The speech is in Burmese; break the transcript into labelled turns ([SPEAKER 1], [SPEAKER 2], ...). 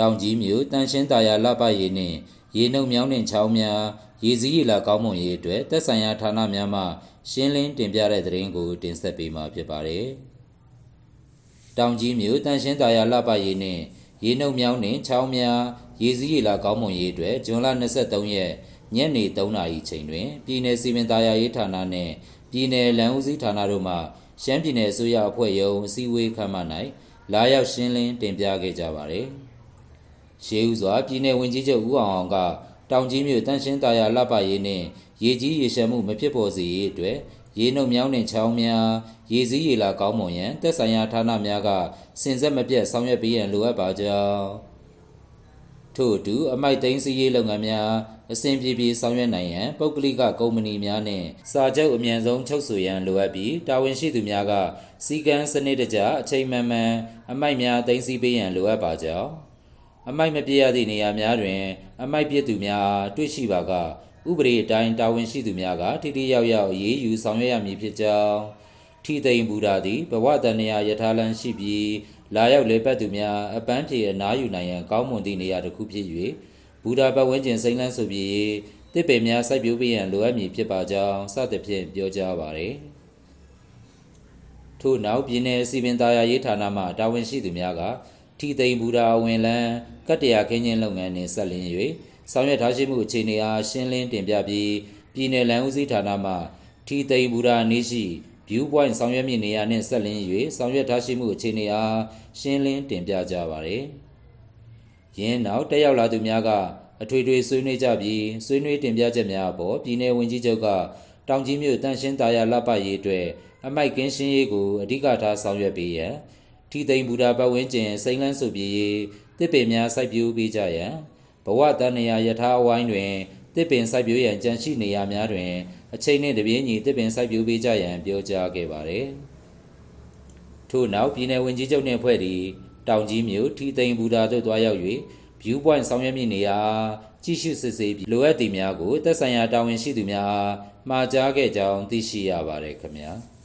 [SPEAKER 1] တောင်ကြီးမြို့တန်ရှင်းတာယာလပရေနှင့်ရေနှုတ်မြောင်းနှင့်ချောင်းများရေစည်းရေလာကောင်းမွန်ရေးအတွက်သက်ဆိုင်ရာဌာနများမှရှင်းလင်းတင်ပြတဲ့သတင်းကိုတင်ဆက်ပေးမှာဖြစ်ပါတယ်။တောင်ကြီးမြို့တန်ရှင်းတာယာလပရေနှင့်ရေနှုတ်မြောင်းနှင့်ချောင်းများရေစည်းရေလာကောင်းမွန်ရေးအတွက်ဇွန်လ23ရက်ညနေ3နာရီချိန်တွင်ပြည်내စီမံသားယာရေးဌာနနှင့်ပြည်내လမ်းဦးစီးဌာနတို့မှရှမ်းပြည်နယ်အစိုးရအဖွဲ့ရုံးအစည်းအဝေးခန်းမ၌လာရောက်ရှင်းလင်းတင်ပြခဲ့ကြပါသည်။ ရှေးဦးစွာပြည်내ဝင်ကြီးချုပ်ဦးအောင်အောင်ကတောင်ကြီးမြို့တန်ရှင်းသားယာလပရေးနှင့်ရေကြီးရေရှမ်းမှုမဖြစ်ပေါ်စေရေးအတွက်ရေနှုတ်မြောင်းနှင့်ချောင်းများရေစည်းရေလာကောင်းမွန်ရန်သက်ဆိုင်ရာဌာနများကစင်ဆက်မပြတ်ဆောင်ရွက်ပေးရန်လိုအပ်ပါကြောင်းထို့အတူအမိုက်သိမ်းစည်းရေးလုပ်ငန်းများအစဉ်ပြေပြေဆောင်ရွက်နိုင်ရန်ပုဂ္ဂလိကကုမ္ပဏီများနှင့်စာချုပ်အမြန်ဆုံးချုပ်ဆိုရန်လိုအပ်ပြီးတာဝန်ရှိသူများကစီကံစနစ်တကျအချိန်မှန်မှန်အမိုက်များသိမ်းဆည်းပေးရန်လိုအပ်ပါကြောင်း အမိုက်မပြည့်ရသည့်နေရာများတွင် အမိုက်ပြည့်သူများအားတွေ့ရှိပါကဥပဒေအတိုင်းတာဝန်ရှိသူများကထိထိရောက်ရောက်အရေးယူဆောင်ရွက်ရမည်ဖြစ်ကြောင်းထိသိမ်ဘူတာသည်ဘဝတန်ရာယထာလန်ရှိပြီးလာရောက်လေပတ်သူများအပန်းဖြေအနားယူနိုင်ရန်ကောင်းမွန်သည့်နေရာတစ်ခုဖြစ်၍ဘူတာပတ်ဝန်းကျင်စိမ့်လန်းဆိုပြီးတစ်ပင်များစိုက်ပျိုးပေးရန်လိုအပ်မည်ဖြစ်ပါကြောင်းစသဖြင့်ပြောကြားပါရယ်ထို့နောက်ပြည်내စီပင်သားယာရေးဌာနမှတာဝန်ရှိသူများက ထိသိမ်ဘူတာဝင်လန်းကတ္တရာခင်းချင်းလုပ်ငန်းနှင့်ဆက်လင်း၍ဆောင်ရွက်ထားရှိမှုအခြေအနေအားရှင်းလင်းတင်ပြပြီးပြည်내လမ်းဦးစီးဌာနမှထိသိမ်ဘူတာနေရှိ view point ဆောင်ရွက်မြင့်နေရာနှင့်ဆက်လင်း၍ဆောင်ရွက်ထားရှိမှုအခြေအနေအားရှင်းလင်းတင်ပြကြပါရယ်။ယင်းနောက်တက်ရောက်လာသူများကအထွေထွေဆွေးနွေးကြပြီးဆွေးနွေးတင်ပြချက်များအပေါ်ပြည်내ဝန်ကြီးချုပ်ကတောင်ကြီးမြို့တန်ရှင်းသားရလပရေးအတွက်အမိုက်ကင်းရှင်းရေးကိုအဓိကထားဆောင်ရွက်ပေးရန် ထိသိမ်ဘူတာပတ်ဝန်းကျင်စိမ့်လန်းစုပြေးတစ်ပင်များစိုက်ပျိုးပေးကြရန်ဘဝတန်ရာယထာအဝိုင်းတွင်တစ်ပင်စိုက်ပျိုးရန်ကြံရှိနေရများတွင် အချိန်နှင့်တပြေးညီတစ်ပင်စိုက်ပျိုးပေးကြရန်ပြောကြားခဲ့ပါသည်ထို့နောက်ပြည်내ဝန်ကြီးချုပ်နှင့်ဖွဲ့သည့်တောင်ကြီးမြို့ထီသိမ်ဘူတာသို့တွားရောက်၍ view point ဆောင်ရွက်မြင့်နေရာကြည့်ရှုစစ်ဆေးပြီးလိုအပ်သည်များကိုသက်ဆိုင်ရာတာဝန်ရှိသူများမှာကြားခဲ့ကြောင်းသိရှိရပါတယ်ခင်ဗျာ။